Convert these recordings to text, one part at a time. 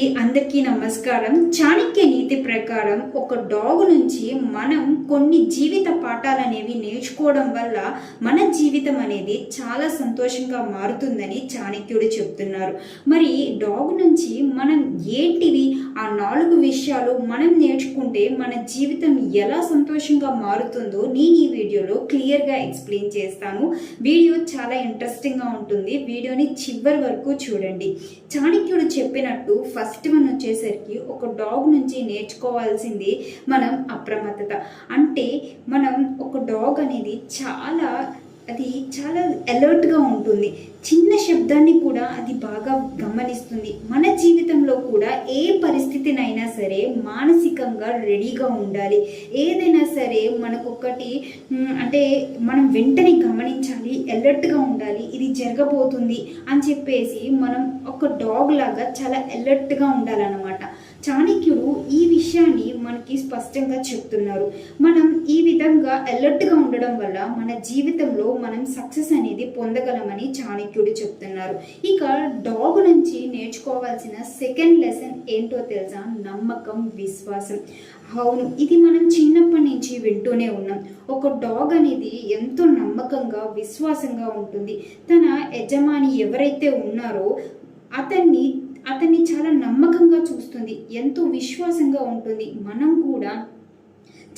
అండి అందరికీ నమస్కారం. చాణక్య నీతి ప్రకారం ఒక డాగ్ నుంచి మనం కొన్ని జీవిత పాఠాలు అనేవి నేర్చుకోవడం వల్ల మన జీవితం అనేది చాలా సంతోషంగా మారుతుందని చాణక్యుడు చెప్తున్నారు. మరి డాగ్ నుంచి మనం ఏంటివి? ఆ నాలుగు విషయాలు మనం నేర్చుకుంటే మన జీవితం ఎలా సంతోషంగా మారుతుందో నేను ఈ వీడియోలో క్లియర్గా ఎక్స్ప్లెయిన్ చేస్తాను. వీడియో చాలా ఇంట్రెస్టింగ్గా ఉంటుంది. వీడియోని చివరి వరకు చూడండి. చాణక్యుడు చెప్పినట్టు ఫస్ట్ వన్ వచ్చేసరికి ఒక డాగ్ నుంచి నేర్చుకోవాల్సింది మనం అప్రమత్తత. అంటే మనం ఒక డాగ్ అనేది చాలా అది చాలా అలర్ట్గా ఉంటుంది. చిన్న శబ్దాన్ని కూడా అది బాగా గమనిస్తుంది. మన కూడా ఏ పరిస్థితినైనా సరే మానసికంగా రెడీగా ఉండాలి. ఏదైనా సరే మనకొకటి అంటే మనం వెంటనే గమనించాలి ఎలర్ట్గా ఉండాలి ఇది జరగబోతుంది అని చెప్పేసి మనం ఒక డాగ్ లాగా చాలా ఎలర్ట్గా ఉండాలన్నమాట. చాణక్యుడు ఈ విషయాన్ని మనకి స్పష్టంగా చెప్తున్నారు. మనం ఈ విధంగా అలర్ట్గా ఉండడం వల్ల మన జీవితంలో మనం సక్సెస్ అనేది పొందగలమని చాణక్యుడు చెప్తున్నారు. ఇక డాగ్ నుంచి నేర్చుకోవాల్సిన సెకండ్ లెసన్ ఏంటో తెలుసా? నమ్మకం విశ్వాసం. అవును ఇది మనం చిన్నప్పటి నుంచి వింటూనే ఉన్నాం. ఒక డాగ్ అనేది ఎంతో నమ్మకంగా విశ్వాసంగా ఉంటుంది. తన యజమాని ఎవరైతే ఉన్నారో అతన్ని అతన్ని చాలా నమ్మకంగా చూస్తుంది ఎంతో విశ్వాసంగా ఉంటుంది. మనం కూడా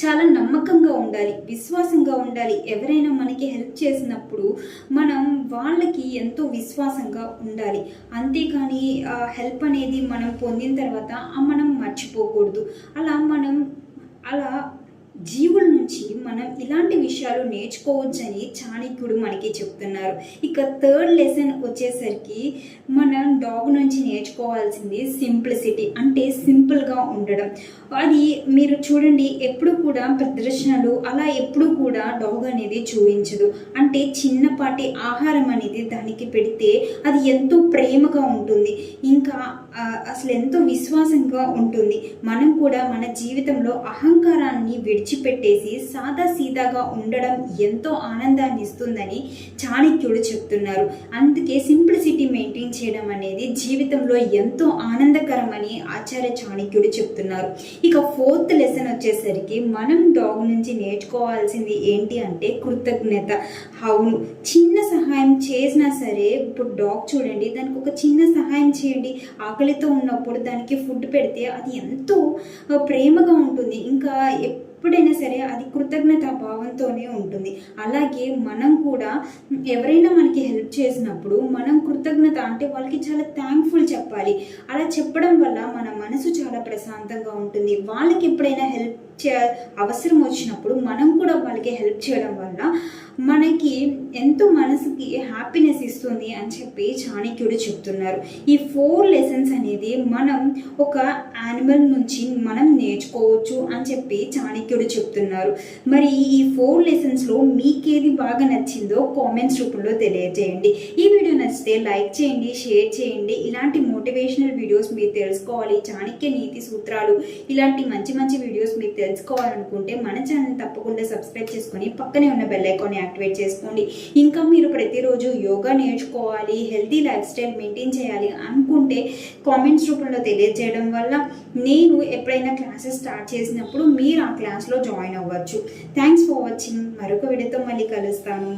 చాలా నమ్మకంగా ఉండాలి విశ్వాసంగా ఉండాలి. ఎవరైనా మనకి హెల్ప్ చేసినప్పుడు మనం వాళ్ళకి ఎంతో విశ్వాసంగా ఉండాలి. అంతేకాని ఆ హెల్ప్ అనేది మనం పొందిన తర్వాత మనం మర్చిపోకూడదు. అలా మనం అలా జీవుల నుంచి మనం ఇలాంటి విషయాలు నేర్చుకోవచ్చని చాణక్యుడు మనకి చెప్తున్నారు. ఇక థర్డ్ లెసన్ వచ్చేసరికి మనం డాగ్ నుంచి నేర్చుకోవాల్సింది సింప్లిసిటీ అంటే సింపుల్గా ఉండడం. అది మీరు చూడండి ఎప్పుడు కూడా ప్రదర్శనలు అలా ఎప్పుడు కూడా డాగ్ అనేది చూపించదు. అంటే చిన్నపాటి ఆహారం అనేది దానికి పెడితే అది ఎంతో ప్రేమగా ఉంటుంది. ఇంకా అసలు ఎంతో విశ్వాసంగా ఉంటుంది. మనం కూడా మన జీవితంలో అహంకారాన్ని విడిచి విడిచిపెట్టేసి సాదా సీదాగా ఉండడం ఎంతో ఆనందాన్ని ఇస్తుందని చాణక్యుడు చెప్తున్నారు. అందుకే సింప్లిసిటీ మెయింటైన్ చేయడం అనేది జీవితంలో ఎంతో ఆనందకరమని ఆచార్య చాణక్యుడు చెప్తున్నారు. ఇక ఫోర్త్ లెసన్ వచ్చేసరికి మనం డాగ్ నుంచి నేర్చుకోవాల్సింది ఏంటి అంటే కృతజ్ఞత. అవును చిన్న సహాయం చేసినా సరే ఇప్పుడు డాగ్ చూడండి దానికి ఒక చిన్న సహాయం చేయండి. ఆకలితో ఉన్నప్పుడు దానికి ఫుడ్ పెడితే అది ఎంతో ప్రేమగా ఉంటుంది. ఇంకా ఎప్పుడైనా సరే అది కృతజ్ఞత భావంతోనే ఉంటుంది. అలాగే మనం కూడా ఎవరైనా మనకి హెల్ప్ చేసినప్పుడు మనం కృతజ్ఞత అంటే వాళ్ళకి చాలా థ్యాంక్ఫుల్ చెప్పాలి. అలా చెప్పడం వల్ల మన మనసు చాలా ప్రశాంతంగా ఉంటుంది. వాళ్ళకి ఎప్పుడైనా హెల్ప్ చే అవసరం వచ్చినప్పుడు మనం కూడా వాళ్ళకి హెల్ప్ చేయడం వల్ల మనకి ఎంతో మనసుకి హ్యాపీనెస్ ఇస్తుంది అని చెప్పి చాణక్యుడు చెప్తున్నారు. ఈ ఫోర్ లెసన్స్ అనేది మనం ఒక యానిమల్ నుంచి మనం నేర్చుకోవచ్చు అని చెప్పి చాణక్యుడు చెప్తున్నారు. మరి ఈ ఫోర్ లెసన్స్లో మీకేది బాగా నచ్చిందో కామెంట్స్ రూపంలో తెలియజేయండి. ఈ వీడియో నచ్చితే లైక్ చేయండి షేర్ చేయండి. ఇలాంటి మోటివేషనల్ వీడియోస్ మీరు తెలుసుకోవాలి. చాణక్య నీతి సూత్రాలు ఇలాంటి మంచి మంచి వీడియోస్ మీరు తెలుసుకోవాలనుకుంటే మన ఛానల్ తప్పకుండా సబ్స్క్రైబ్ చేసుకొని పక్కనే ఉన్న బెల్ ఐకాన్ని యాక్టివేట్ చేసుకోండి. ఇంకా మీరు ప్రతిరోజు యోగా నేర్చుకోవాలి హెల్తీ లైఫ్ స్టైల్ మెయింటైన్ చేయాలి అనుకుంటే కామెంట్స్ రూపంలో తెలియజేయడం వల్ల నేను ఎప్పుడైనా క్లాసెస్ స్టార్ట్ చేసినప్పుడు మీరు ఆ క్లాస్లో జాయిన్ అవ్వచ్చు. థ్యాంక్స్ ఫర్ వాచింగ్ మరొక వీడియోతో మళ్ళీ కలుస్తాను.